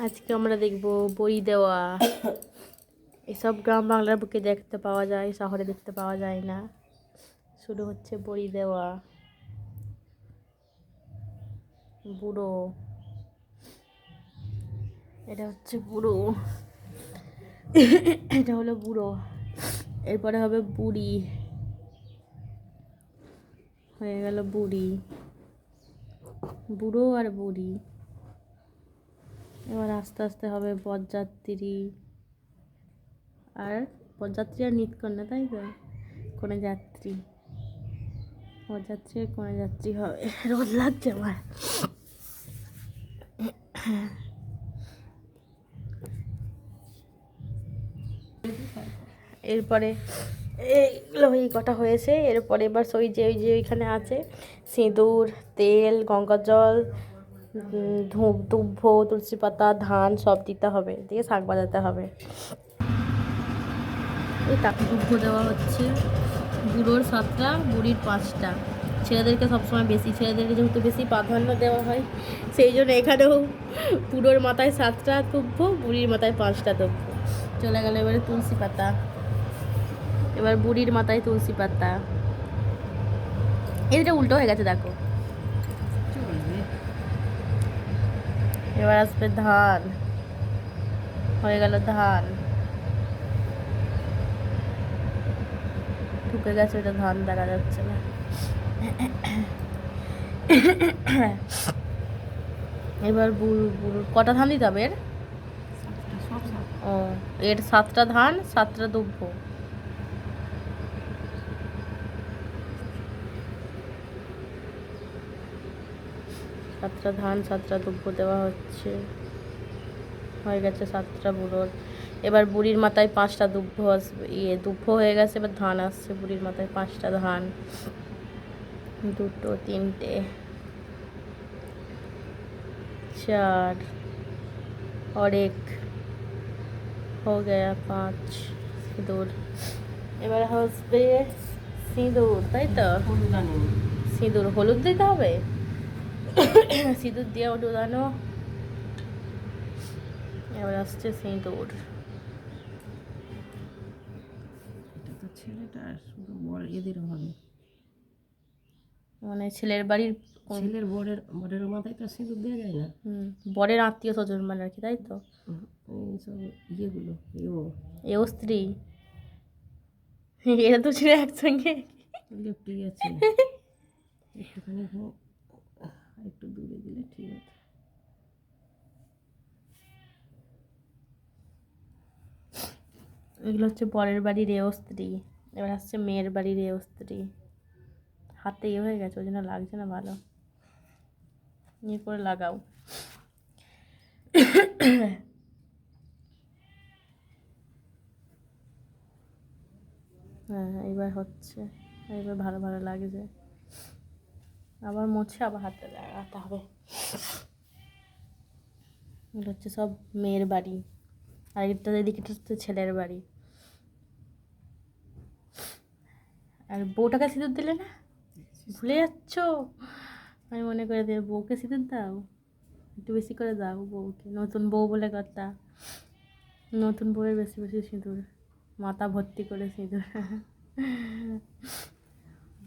আজকে আমরা দেখব বই দেওয়া। এসব গ্রাম বাংলার বুকে দেখতে পাওয়া যায়, শহরে দেখতে পাওয়া যায় না। শুরু হচ্ছে বই দেওয়া। বুড়ো। এটা হচ্ছে বুড়ো। এটা হলো বুড়ো। এরপরে হবে বুড়ি। হয়ে গেল বুড়ি। বুড়ো আর বুড়ি। এবার আস্তে আস্তে হবে বরযাত্রী। আর বরযাত্রী আর নিতকন্যা তাই তো? কোনো যাত্রী। বরযাত্রী আর কোনো যাত্রী হবে? রোদ লাগছে আমার। এরপরে এইগুলো এই কটা হয়েছে। এরপরে এবার ওই যে ওই যে ওইখানে আছে, সিঁদুর, তেল গঙ্গা জল ধূপ দুব্ভ তুলসী পাতা, ধান সব দিতে হবে। দিয়ে শাক বাজাতে হবে। এই তাকে দুব্ভ দেওয়া হচ্ছে। বুড়োর সাতটা বুড়ির পাঁচটা। ছেলেদেরকে সবসময় বেশি, ছেলেদেরকে যেহেতু বেশি প্রাধান্য দেওয়া হয়, সেই জন্য এখানেও বুড়োর মাথায় সাতটা দুব্ভ বুড়ির মাথায় পাঁচটা দুব্ভ চলে গেল এবারে তুলসী পাতা। এবার বুড়ির মাথায় তুলসী পাতা। এটা উল্টো হয়ে গেছে, দেখো। এবার আসবে ধান। হয়ে গেল ধান। ঢুকে গেছে ওটা ধান দেখা যাচ্ছে না। এবার বুড়ো বুড়ো কটা ধান দিতে হবে এর ও এর সাতটা ধান সাতটা দুব্ব সাতটা ধান সাতটা দুব্ব দেওয়া হচ্ছে হয়ে গেছে সাতটা বুড়োর এবার বুড়ির মাথায় পাঁচটা দুব্ব আসবে ইয়ে দুব্ব হয়ে গেছে এবার ধান আসছে বুড়ির মাথায় পাঁচটা ধান দুটো তিনটে চার और एक हो गया पाँच সিঁদুর এবার হসবে সিঁদুর তাই তো সিঁদুর হলুদ দিতে হবে সিঁদুর দিয়ে উঠানো এবার আসছে সিঁদুর ছেলেটা শুধু বড় এদের হবে। মানে ছেলের বাড়ির কোন- ছেলের বরের বরের মাথায় তো সিঁদুর দেওয়া যায় না। বরের আত্মীয় স্বজন মানে আর কি তাই তো? এইসব ইয়েগুলো এও এও স্ত্রী? এরা তো ছিল একসঙ্গে? লিপটি একটুখানি একটু দূরে দিলে ঠিক আছে। এগুলো হচ্ছে বরের বাড়ির এও স্ত্রী, এবার আসছে মেয়ের বাড়ির এও স্ত্রী। হাতে ইয়ে হয়ে গেছে, ওই জন্য লাগছে না ভালো। ইয়ে করে লাগাও। হ্যাঁ এবার হচ্ছে, এবার ভালো ভালো লাগছে। আবার মুছে আবার হাতে লাগাতে হবে। এগুলো হচ্ছে সব মেয়ের বাড়ি। আর এটা এদিকে হচ্ছে ছেলের বাড়ি। আর বউটাকে সিঁদুর দিলে না? ভুলে যাচ্ছ? আমি মনে করে দিয়ে বউকে সিঁদুর দাও। একটু বেশি করে দাও বউকে। নতুন বউ বলে কথা। নতুন বউয়ের বেশি বেশি সিঁদুর। মাথা ভর্তি করে সিঁদুর।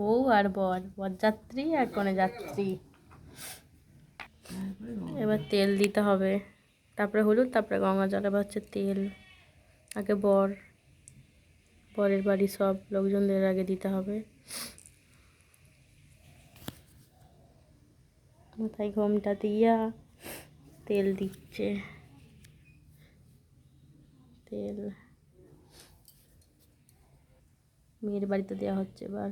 বউ আর বর, বরযাত্রী আর কনে যাত্রী এবার তেল দিতে হবে। তারপরে হলুদ, তারপরে গঙ্গা জল, এবার হচ্ছে তেল, আগে বর, বরের বাড়ি সব লোকজনদের আগে দিতে হবে। মাথায় ঘোমটা দিয়া তেল দিচ্ছে। তেল। মেয়ের বাড়িতে দেওয়া হচ্ছে এবার।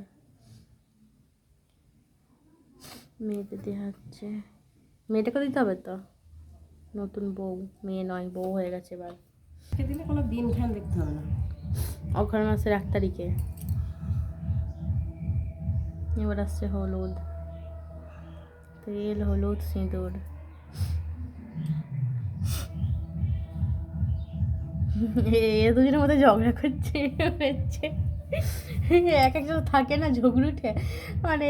মেয়েতে দেওয়া হচ্ছে মেয়েটাকে দিতে হবে তো? নতুন বউ মেয়ে নয় বউ হয়ে গেছে এবার। দিলে কোনো দিন খান দেখতে হবে না। অঘ্রাণ মাসের এক তারিখে। এবার আসছে হলুদ। তেল হলুদ সিঁদুর। এ দুজনের মধ্যে ঝগড়া করছে হচ্ছে এক একজন থাকে না ঝগড়ুটে মানে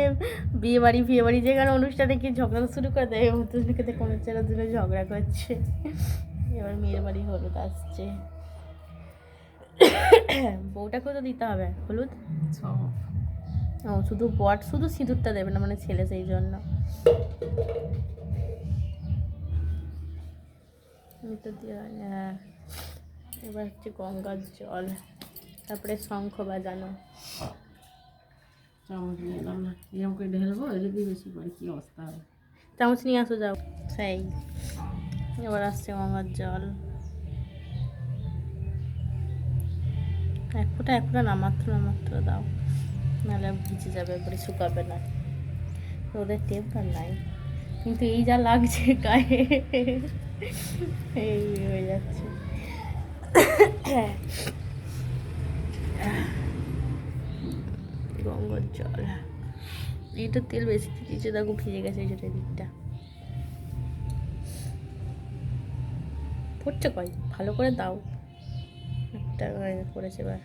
বিয়ে বাড়ি বিয়ে বাড়ি যেখানে অনুষ্ঠানে কি ঝগড়া শুরু করে দেয়? দুজনকে দেখে মনে হচ্ছে দুজনে ঝগড়া করছে। এবার মেয়ের বাড়ি হলুদ আসছে। বউটাকেও তো দিতে হবে? হলুদ? ও শুধু বট শুধু সিঁদুরটা দেবে না মানে ছেলে সেই জন্য। এটা দিয়ে হ্যাঁ এবার হচ্ছে গঙ্গার জল। তারপরে শঙ্খ বাজানো। চামচ নিয়ে এলাম না এরকম করে ঢেলবো বেশি করে কি অবস্থা হবে? চামচ নিয়ে আসো যাও। সেই এবার আসছে গঙ্গার জল। এক ফোঁটা এক ফোঁটা নামাত্র নামাত্র দাও। নাহলে ভিজে যাবে এবারে শুকাবে না। রোদের টেম্পার নাই। কিন্তু এই যা লাগছে গায়ে এই হয়ে যাচ্ছে। গঙ্গার জল। এইটা তেল বেশি দিয়েছে দেখো ভিজে গেছে জন্য দিকটা। পড়ছে কয়? ভালো করে দাও। একটা পড়েছে এবার।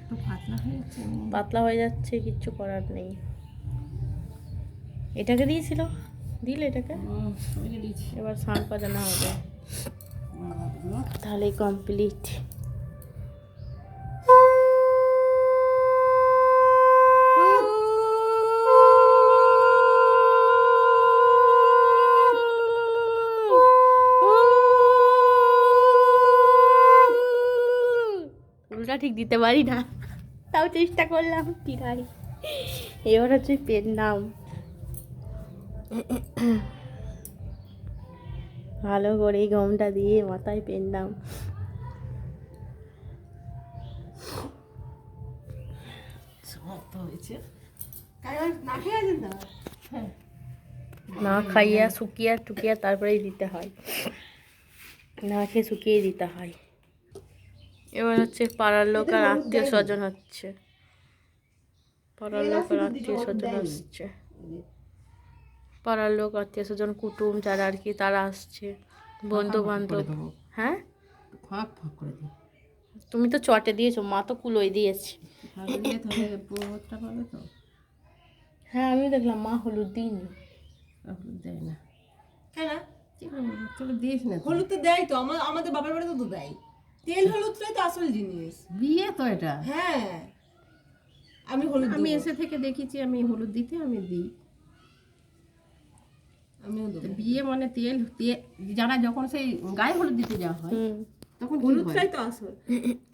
পাতলা হয়ে যাচ্ছে হয়ে কিচ্ছু করার নেই। এটাকে দিয়েছিল? দিলে এটাকে? এবার সান পাজানো হবে। তাহলেই কমপ্লিট দিতে পারি না। তাও চেষ্টা করলাম আছে এবার হচ্ছে পেন নাম ভালো করে এই গমটা দিয়ে মাথায় পেন হয়েছে। হ্যাঁ। না খাইয়া শুকিয়া টুকিয়া তারপরেই দিতে হয়। না খেয়ে শুকিয়ে দিতে হয়। এবার হচ্ছে পাড়ার লোক আর আত্মীয় স্বজন হচ্ছে। পাড়ার লোক আর আত্মীয় স্বজন আসছে। পাড়ার লোক আত্মীয় স্বজন কুটুম যারা আর কি তারা আসছে। বন্ধু বান্ধব হ্যাঁ? তুমি তো চটে দিয়েছ মা তো কুলোই দিয়েছে। দিয়ে তাহলে তো। হ্যাঁ আমিও দেখলাম মা হলুদ দিইনি। হলুদ দেয় না। করব না তো। হলুদ তো দেয় তো আমার আমাদের বাবার বাড়িতে তো দেয়। তেল হলুদটাই তো আসল জিনিস। বিয়ে তো এটা। হ্যাঁ। আমি হলুদ আমি এসে থেকে দেখেছি আমি হলুদ দিতে আমি দিই। আমিও দেবো। বিয়ে মানে তেল তেল যারা যখন সেই গায়ে হলুদ দিতে যাওয়া হয় তখন হলুদ? হলুদটাই তো আসল।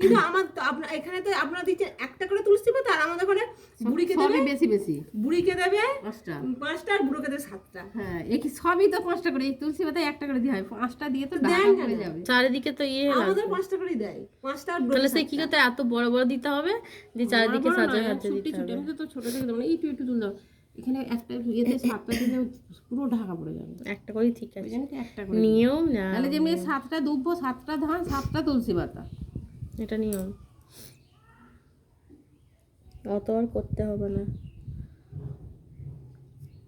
কিন্তু আমার তো আপনার এখানে তো আপনারা দিচ্ছেন একটা করে তুলসী পাতা আর আমাদের ওখানে বুড়িকে দেবে? বেশি বেশি। বুড়িকে দেবে? পাঁচটা। পাঁচটা আর বুড়োকে দেবে সাতটা। হ্যাঁ এই কি সবই তো পাঁচটা করে তুলসী পাতায় একটা করে দিয়ে হয়। পাঁচটা দিয়ে তো দেন যাবে। চারিদিকে তো ইয়ে আমাদের পাঁচটা করেই দেয়। পাঁচটা আর তাহলে সেই কি করতে এত বড় বড় দিতে হবে যে চারিদিকে সাজা ছুটি দিতে হবে। তো ছোট থেকে একটু একটু তুল দাও। এখানে একটা ইয়েতে সাতটা দিলে পুরো ঢাকা পড়ে যাবে। একটা করেই ঠিক আছে। একটা করে। নিয়ম না। তাহলে যেমনি সাতটা দুব্ব সাতটা ধান সাতটা তুলসী পাতা। এটা নিয়ম। অত আর করতে হবে না।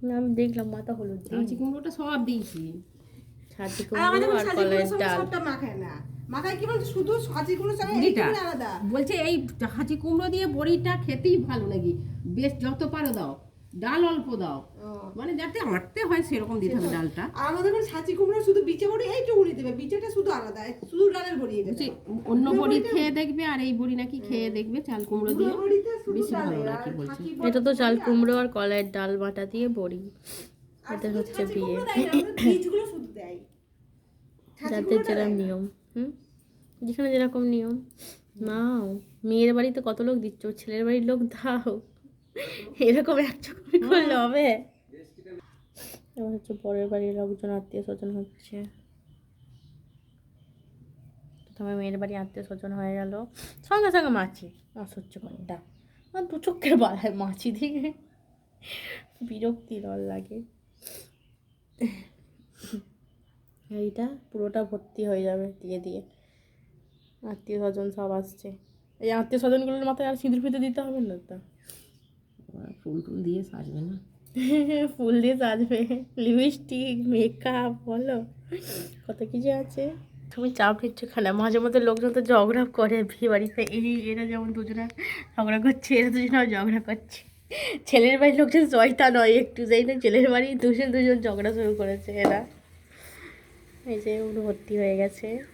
না, আমি দেখলাম মাথা হলুদ কাঁচি কুমড়োটা সব দিয়েছি। ছাতি কুমড়ো আর কলাইয়ের সব ডাল। সবটা মাখায় না। মাখায় কি বলতো শুধু সাজিগুলো ছাড়া বুড়িটা? এইটুকুনি আলাদা। বলছে এই হাঁচি কুমড়ো দিয়ে বড়িটা খেতেই ভালো লাগে। বেশ যত পারো দাও। ডাল অল্প দাও। মানে যাতে আটতে হয় সেরকম দিতে হবে ডালটা। আর আমাদের ওখানে সাচি কুমড়ো শুধু বিচে বড়ি এই এইটুকুনি দেবে। বিচেটা শুধু আলাদা শুধু ডালের বড়ি দেবে। অন্য বড়ি খেয়ে দেখবে আর এই বড়ি নাকি খেয়ে দেখবে চাল কুমড়ো দিয়ে। বেশি ভালো নাকি আর বলছে। এটা তো চাল কুমড়ো আর কলাইয়ের ডাল বাটা দিয়ে বড়ি। এটা হচ্ছে বিয়ে। বীজগুলো শুধু দেয়। যাদের যেরকম নিয়ম হুম? যেখানে যেরকম নিয়ম। নাও মেয়ের বাড়িতে কত লোক দিচ্ছ? ছেলের বাড়ির লোক দাও। এরকম একচো করে করলে হবে এবার হচ্ছে পরের বাড়ির লোকজন আত্মীয় স্বজন হচ্ছে। প্রথমে মেয়ের বাড়ি আত্মীয় স্বজন হয়ে গেল। সঙ্গে সঙ্গে মাছি অসহ্য ঘণ্টা আর দু চোখের বাড়ায় মাছি দিকে বিরক্তি দল লাগে। এইটা পুরোটা ভর্তি হয়ে যাবে দিয়ে দিয়ে। আত্মীয় স্বজন সব আসছে। এই আত্মীয় স্বজনগুলোর মাথায় আর সিঁদুর ফিতে দিতে হবে না তো? ফুল টুল দিয়ে সাজবে না? ফুল দিয়ে সাজবে। লিপস্টিক মেকআপ বলো। কত কিছু আছে। তুমি চাপ নিচ্ছ খানা মাঝে মধ্যে লোকজন তো ঝগড়া করে বিয়ে বাড়িতে। এই এরা যেমন দুজনে ঝগড়া করছে, এরা দুজনেও ঝগড়া করছে। ছেলের বাড়ির লোকজন জয়তা নয়, একটু যাই না, ছেলের বাড়ি দুজন দুজন ঝগড়া শুরু করেছে এরা। এই যে ভর্তি হয়ে গেছে।